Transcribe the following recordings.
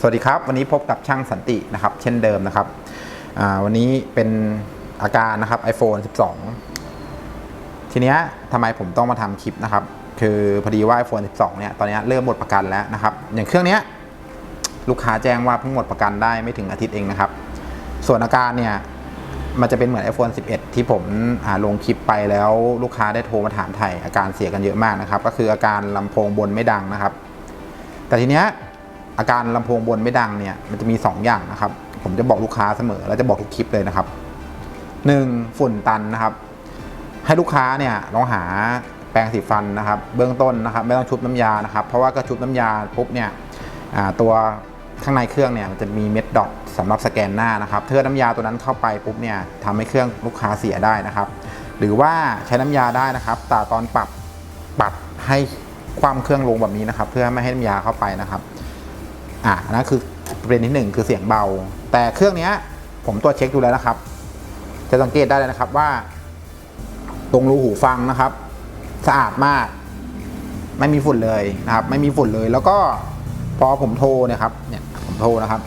สวัสดีครับ วันนี้พบกับช่างสันตินะครับ เช่นเดิมนะครับวันนี้เป็นอาการนะครับ iPhone 12 ทีเนี้ยทำไมผมต้องมาทำคลิปนะครับ คือพอดีว่า iPhone 12 เนี่ยตอนนี้เริ่มหมดประกันแล้วนะครับ อย่างเครื่องเนี้ยลูกค้าแจ้งว่าเพิ่งหมดประกันได้ไม่ถึงอาทิตย์เองนะครับ ส่วนอาการเนี่ยมันจะเป็นเหมือน iPhone 11 ที่ผมลงคลิปไปแล้วลูกค้าได้โทรมาถามไทยอาการเสียกันเยอะมากนะครับ ก็คืออาการลำโพงบนไม่ดังนะครับ แต่ทีเนี้ย อาการลำโพงบนไม่ดังเนี่ยมันจะมี 2 อย่างนะครับ ผมจะบอกลูกค้าเสมอและจะบอกทุกคลิปเลยนะครับ 1. ฝุ่นตันนะครับ ให้ลูกค้าเนี่ยลองหาแปรงสีฟันนะครับ เบื้องต้นนะครับ ไม่ต้องชุบน้ำยานะครับ เพราะว่าก็ชุบน้ำยาปุ๊บเนี่ยตัวข้างในเครื่องเนี่ยมันจะมีเม็ดดอทสำหรับสแกนหน้านะครับถ้าน้ำยาตัวนั้นเข้าไปปุ๊บเนี่ยทำให้เครื่องลูกค้าเสียได้นะครับ หรือว่าใช้น้ำยาได้นะครับแต่ตอนปรับปรับให้ความเครื่องลงแบบนี้นะครับ เพื่อไม่ให้น้ำยาเข้าไปนะครับ อ่านั่นคือประเด็นที่หนึ่งคือเสียงเบา แต่เครื่องนี้ผมตรวจเช็คดูแล้วนะครับ จะสังเกตได้เลยนะครับว่า ตรงรูหูฟังนะครับ สะอาดมาก ไม่มีฝุ่นเลยนะครับ ไม่มีฝุ่นเลยแล้วก็พอผมโทรเนี่ยครับเนี่ยผมโทรนะครับ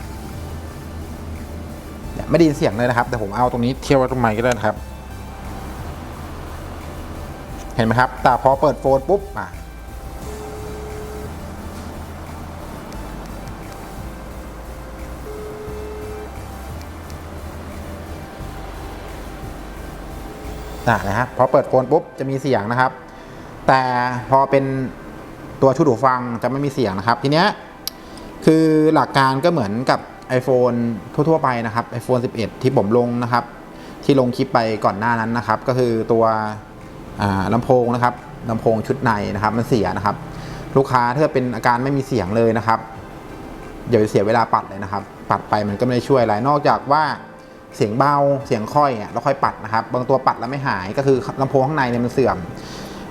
เนี่ยไม่ได้ยินเสียงเลยนะครับ แต่ผมเอาตรงนี้เทียบไว้ตรงไมค์ก็ได้นะครับ เห็นไหมครับ แต่พอเปิดโฟนปุ๊บอะ อ่านะครับพอเปิดโฟนปุ๊บจะมีเสียงนะครับ แต่พอเป็นตัวชุดหูฟังจะไม่มีเสียงนะครับ ทีเนี้ยคือหลักการก็เหมือนกับ iPhone ทั่วๆไปนะครับ iPhone 11 ที่ผมลงนะครับ ที่ลงคลิปไปก่อนหน้านั้นนะครับ ก็คือตัวอ่าลำโพงนะครับลำโพงชุดในนะครับมันเสียนะครับ ลูกค้าถ้าเป็นอาการไม่มีเสียงเลยนะครับอย่าไปเสียเวลาปัดเลยนะครับ ปัดไปมันก็ไม่ได้ช่วยอะไรนอกจากว่า เสียงเบาเสียงค่อยอะแล้วค่อยปัดนะครับ บางตัวปัดแล้วไม่หายก็คือลำโพงข้างในเนี่ยมันเสื่อม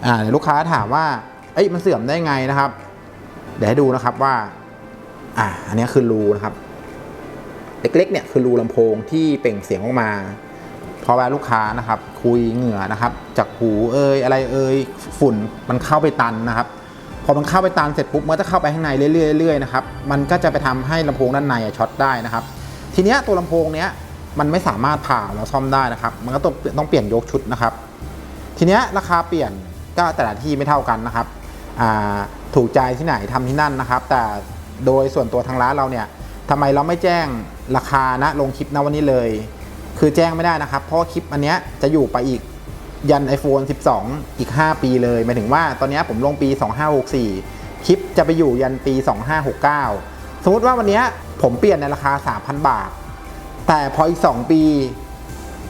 อ่าเดี๋ยวลูกค้าถามว่าเอ้ยมันเสื่อมได้ไงนะครับ เดี๋ยวให้ดูนะครับว่า อ่าอันนี้คือรูนะครับ เล็กๆเนี่ยคือรูลำโพงที่เปล่งเสียงออกมา พอเวลาลูกค้านะครับ คุยเหงื่อนะครับ จากหูเอ่ยอะไรเอ่ยฝุ่นมันเข้าไปตันนะครับพอมันเข้าไปตันเสร็จปุ๊บมันก็จะเข้าไปข้างในเรื่อยๆเรื่อยนะครับ มันก็จะไปทำให้ลำโพงด้านในอะช็อตได้นะครับ ทีเนี้ยตัวลำโพงเนี้ย มันไม่สามารถผ่าแล้วซ่อมได้นะครับ มันก็ต้องต้องเปลี่ยนยกชุดนะครับ ทีเนี้ยราคาเปลี่ยนก็แต่ละที่ไม่เท่ากันนะครับถูกใจที่ไหนทำที่นั่นนะครับ แต่โดยส่วนตัวทางร้านเราเนี่ยทำไมเราไม่แจ้งราคาณลงคลิปณวันนี้เลย คือแจ้งไม่ได้นะครับ เพราะคลิปอันเนี้ยจะอยู่ไปอีกยัน iPhone 12 อีก 5 ปีเลยหมายถึงว่าตอนเนี้ยผมลงปี 2564 คลิปจะไปอยู่ยันปี 2569 สมมติว่าวันเนี้ยผมเปลี่ยนในราคา 3,000 บาท แต่พออีก 2 ปี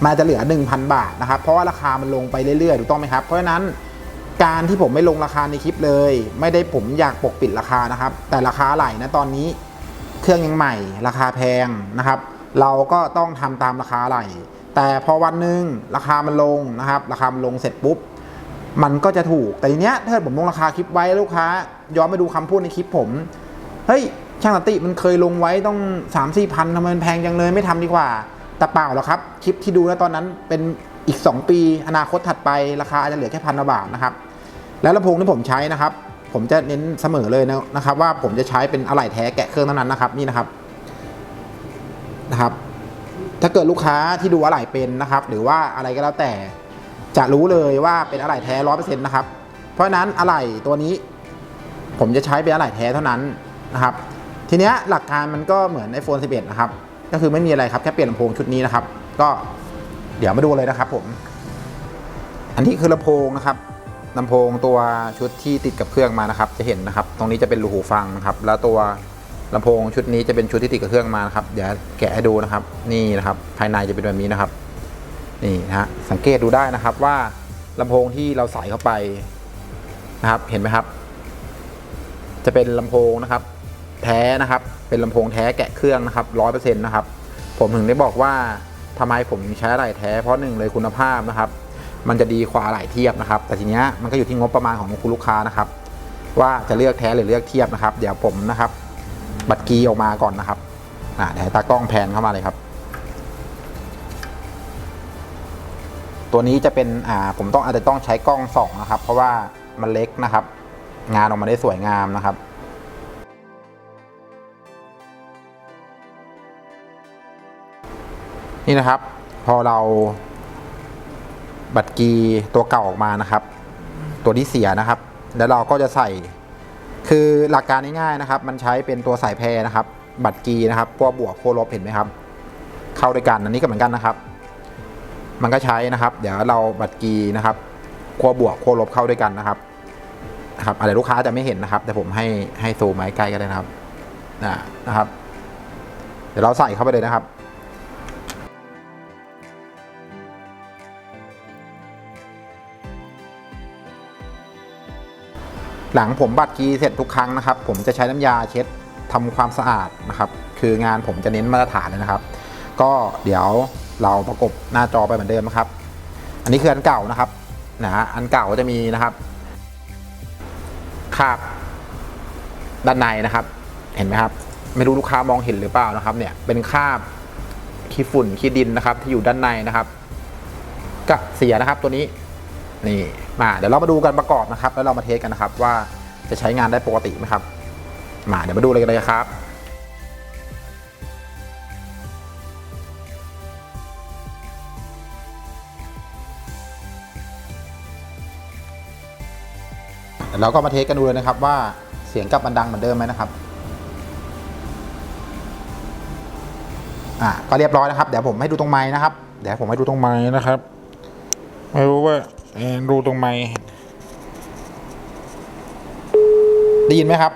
มันจะเหลือ 1,000 บาทนะครับ เพราะว่าราคามันลงไปเรื่อยๆ ถูกต้องไหมครับ เพราะฉะนั้นการที่ผมไม่ลงราคาในคลิปเลย ไม่ได้ผมอยากปกปิดราคานะครับ แต่ราคาไหลนะตอนนี้เครื่องยังใหม่ ราคาแพงนะครับ เราก็ต้องทำตามราคาไหลแต่พอวันหนึ่งราคามันลงนะครับ ราคามันลงเสร็จปุ๊บ มันก็จะถูกแต่ทีเนี้ยถ้าผมลงราคาคลิปไว้ลูกค้าย้อนไปดูคำพูดในคลิปผมเฮ้ย ช่างสติมันเคยลงไว้ต้อง3ามสี่พันทำไมมันแพงจังเลยไม่ทำดีกว่า แต่เปล่าหรอกครับ คลิปที่ดูแล้วตอนนั้นเป็นอีก 2 ปี อนาคตถัดไปราคาอาจจะเหลือแค่พันบาทนะครับ แล้วลำโพงที่ผมใช้นะครับ ผมจะเน้นเสมอเลยนะนะครับ ว่าผมจะใช้เป็นอะไหล่แท้แกะเครื่องเท่านั้นนะครับนี่นะครับนะครับ ถ้าเกิดลูกค้าที่ดูอะไหล่เป็นนะครับ หรือว่าอะไรก็แล้วแต่จะรู้เลยว่าเป็นอะไหล่แท้ร้อยเปอร์เซ็นต์นะครับ เพราะฉะนั้นอะไหล่ตัวนี้ ผมจะใช้เป็นอะไหล่แท้เท่านั้นนะครับ ทีเนี้ยหลักการมันก็เหมือน iPhone 11 นะครับ ก็คือไม่มีอะไรครับแค่เปลี่ยนลำโพงชุดนี้นะครับ ก็เดี๋ยวมาดูเลยนะครับผม อันนี้คือลำโพงนะครับลำโพงตัวชุดที่ติดกับเครื่องมานะครับ จะเห็นนะครับ ตรงนี้จะเป็นรูหูฟังนะครับ แล้วตัวลำโพงชุดนี้จะเป็นชุดที่ติดกับเครื่องมานะครับ เดี๋ยวแกะให้ดูนะครับ นี่นะครับ ภายในจะเป็นแบบนี้นะครับ นี่นะฮะ สังเกตดูได้นะครับว่าลำโพงที่เราใส่เข้าไปนะครับ เห็นไหมครับ จะเป็นลำโพงนะครับ แท้นะครับ เป็นลำโพงแท้แกะเครื่องนะครับร้อยเปอร์เซ็นต์นะครับ ผมถึงได้บอกว่าทำไมผมใช้อะไหล่แท้เพราะหนึ่งเลยคุณภาพนะครับ มันจะดีกว่าอะไหล่เทียบนะครับ แต่ทีเนี้ยมันก็อยู่ที่งบประมาณของคุณลูกค้านะครับ ว่าจะเลือกแท้หรือเลือกเทียบนะครับ เดี๋ยวผมนะครับ บัตรกีออกมาก่อนนะครับอ่าเดี๋ยวให้ตากล้องแพนเข้ามาเลยครับ ตัวนี้จะเป็นอ่าผมต้องอาจจะต้องใช้กล้องส่องนะครับ เพราะว่ามันเล็กนะครับ งานออกมาได้สวยงามนะครับ นี่นะครับ พอเราบัตรกีตัวเก่าออกมานะครับ ตัวที่เสียนะครับ แล้วเราก็จะใส่คือหลักการง่ายๆนะครับ มันใช้เป็นตัวสายแพรนะครับ บัตรกีนะครับขั้วบวกขั้วลบเห็นไหมครับ เข้าด้วยกันอันนี้ก็เหมือนกันนะครับ มันก็ใช้นะครับ เดี๋ยวเราบัตรกีนะครับขั้วบวกขั้วลบเข้าด้วยกันนะครับนะครับอะไรลูกค้าจะไม่เห็นนะครับ แต่ผมให้ให้ซูมไว้ใกล้กันเลยนะครับนะนะครับ เดี๋ยวเราใส่เข้าไปเลยนะครับ หลังผมบัตรกีเสร็จทุกครั้งนะครับ ผมจะใช้น้ำยาเช็ดทำความสะอาดนะครับ คืองานผมจะเน้นมาตรฐานเลยนะครับ ก็เดี๋ยวเราประกบหน้าจอไปเหมือนเดิมนะครับ อันนี้คืออันเก่านะครับนะฮะอันเก่าจะมีนะครับคราบด้านในนะครับ เห็นไหมครับ ไม่รู้ลูกค้ามองเห็นหรือเปล่านะครับ เนี่ยเป็นคราบขี้ฝุ่นขี้ดินนะครับ ที่อยู่ด้านในนะครับ ก็เสียนะครับตัวนี้ นี่มาเดี๋ยวเรามาดูกันประกอบนะครับ แล้วเรามาเทสกันนะครับว่าจะใช้งานได้ปกติไหมครับมาเดี๋ยวมาดูเลยกันเลยครับเดี๋ยวเราก็มาเทสกันดูเลยนะครับว่าเสียงกลับมันดังเหมือนเดิมไหมนะครับ อ่าก็เรียบร้อยนะครับ เดี๋ยวผมให้ดูตรงไม้นะครับ เดี๋ยวผมให้ดูตรงไม้นะครับ ไม่รู้ว่า เอ่อดูตรงไม้ได้ยินไหมครับ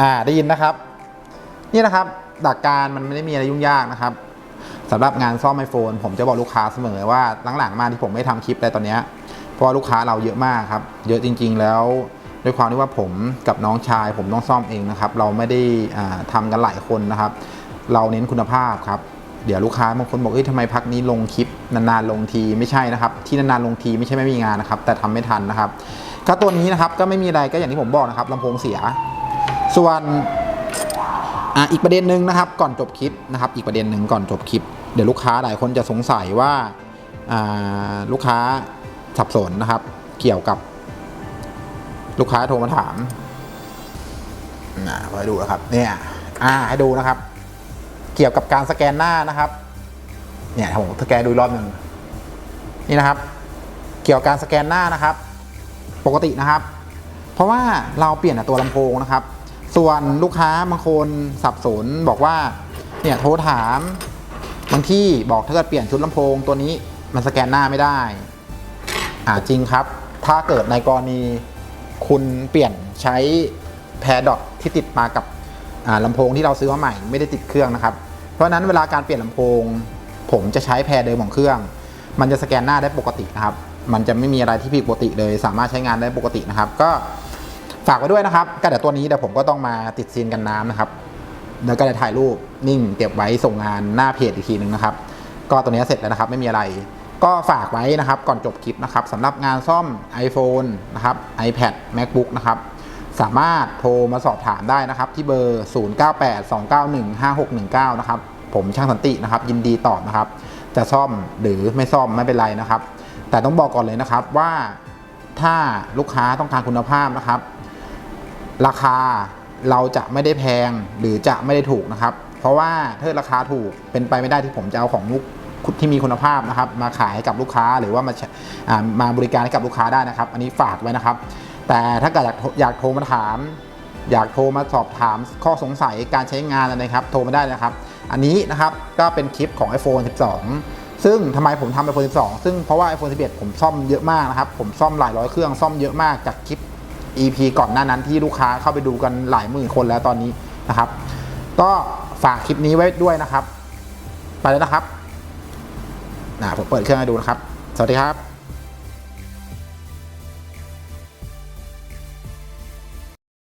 อ่าได้ยินนะครับ นี่นะครับหลักการมันไม่ได้มีอะไรยุ่งยากนะครับสำหรับงานซ่อมไอโฟนผมจะบอกลูกค้าเสมอว่าหลังๆมาที่ผมไม่ทำคลิปอะไรตอนนี้เพราะลูกค้าเราเยอะมากครับ เยอะจริง ๆ แล้วด้วยความที่ว่าผมกับน้องชาย ผมต้องซ่อมเองนะครับ เราไม่ได้อ่าทำกันหลายคนนะครับ เราเน้นคุณภาพครับ เดี๋ยวลูกค้าบางคนบอกเอ้ยทำไมพักนี้ลงคลิปนานๆลงทีไม่ใช่นะครับ ที่นานๆลงทีไม่ใช่ไม่มีงานนะครับ แต่ทำไม่ทันนะครับก็ตัวนี้นะครับก็ไม่มีอะไรก็อย่างที่ผมบอกนะครับลำโพงเสีย ส่วนอะอีกประเด็นหนึ่งนะครับ ก่อนจบคลิปนะครับ อีกประเด็นหนึ่งก่อนจบคลิปเดี๋ยวลูกค้าหลายคนจะสงสัยว่าอ่าลูกค้าสับสนนะครับ เกี่ยวกับ ลูกค้าโทรมาถามอ่าขอให้ดูนะครับเนี่ยอ่าให้ดูนะครับ เกี่ยวกับการสแกนหน้านะครับ เนี่ยผมสแกนดูรอบหนึ่งนี่นะครับ เกี่ยวกับการสแกนหน้านะครับ ปกตินะครับ เพราะว่าเราเปลี่ยนตัวลำโพงนะครับ ส่วนลูกค้าบางคนสับสนบอกว่า เนี่ยโทรถามบางที่บอกถ้าเกิดเปลี่ยนชุดลำโพงตัวนี้มันสแกนหน้าไม่ได้ อ่าจริงครับ ถ้าเกิดในกรณีคุณเปลี่ยนใช้แพรดอทที่ติดมากับอ่าลำโพงที่เราซื้อมาใหม่ไม่ได้ติดเครื่องนะครับ เพราะนั้นเวลาการเปลี่ยนลำโพง ผมจะใช้แพรเดิมของเครื่อง มันจะสแกนหน้าได้ปกตินะครับ มันจะไม่มีอะไรที่ผิดปกติเลย สามารถใช้งานได้ปกตินะครับ ก็ฝากไว้ด้วยนะครับ ก็เดี๋ยวตัวนี้เดี๋ยวผมก็ต้องมาติดซีนกันน้ำนะครับแล้วก็จะถ่ายรูปนิ่งเก็บไว้ส่งงานหน้าเพจอีกทีหนึ่งนะครับ ก็ตัวนี้เสร็จแล้วนะครับ ไม่มีอะไร ก็ฝากไว้นะครับ ก่อนจบคลิปนะครับสำหรับงานซ่อม iPhone นะครับ iPad MacBook นะครับสามารถโทรมาสอบถามได้นะครับ ที่เบอร์ 0982915619 นะครับ ผมช่างสันตินะครับ ยินดีตอบนะครับ จะซ่อมหรือไม่ซ่อมไม่เป็นไรนะครับ แต่ต้องบอกก่อนเลยนะครับว่าถ้าลูกค้าต้องการคุณภาพนะครับ ราคาเราจะไม่ได้แพงหรือจะไม่ได้ถูกนะครับ เพราะว่าถ้าราคาถูกเป็นไปไม่ได้ที่ผมจะเอาของลูกที่มีคุณภาพนะครับ มาขายให้กับลูกค้าหรือว่ามามาบริการให้กับลูกค้าได้นะครับ อันนี้ฝากไว้นะครับ แต่ถ้าเกิดอยากโทรอยากโทรมาถาม อยากโทรมาสอบถามข้อสงสัยการใช้งานอะไรนะครับ โทรมาได้นะครับ อันนี้นะครับก็เป็นคลิปของ iPhone 12 ซึ่งทำไมผมทำ iPhone 12 ซึ่งเพราะว่า iPhone 11 ผมซ่อมเยอะมากนะครับ ผมซ่อมหลายร้อยเครื่องซ่อมเยอะมากจากคลิป EP ก่อนหน้านั้นที่ลูกค้าเข้าไปดูกันหลายหมื่นคนแล้วตอนนี้นะครับ ก็ฝากคลิปนี้ไว้ด้วยนะครับ ไปแล้วนะครับนะผมเปิดเครื่องให้ดูนะครับ สวัสดีครับ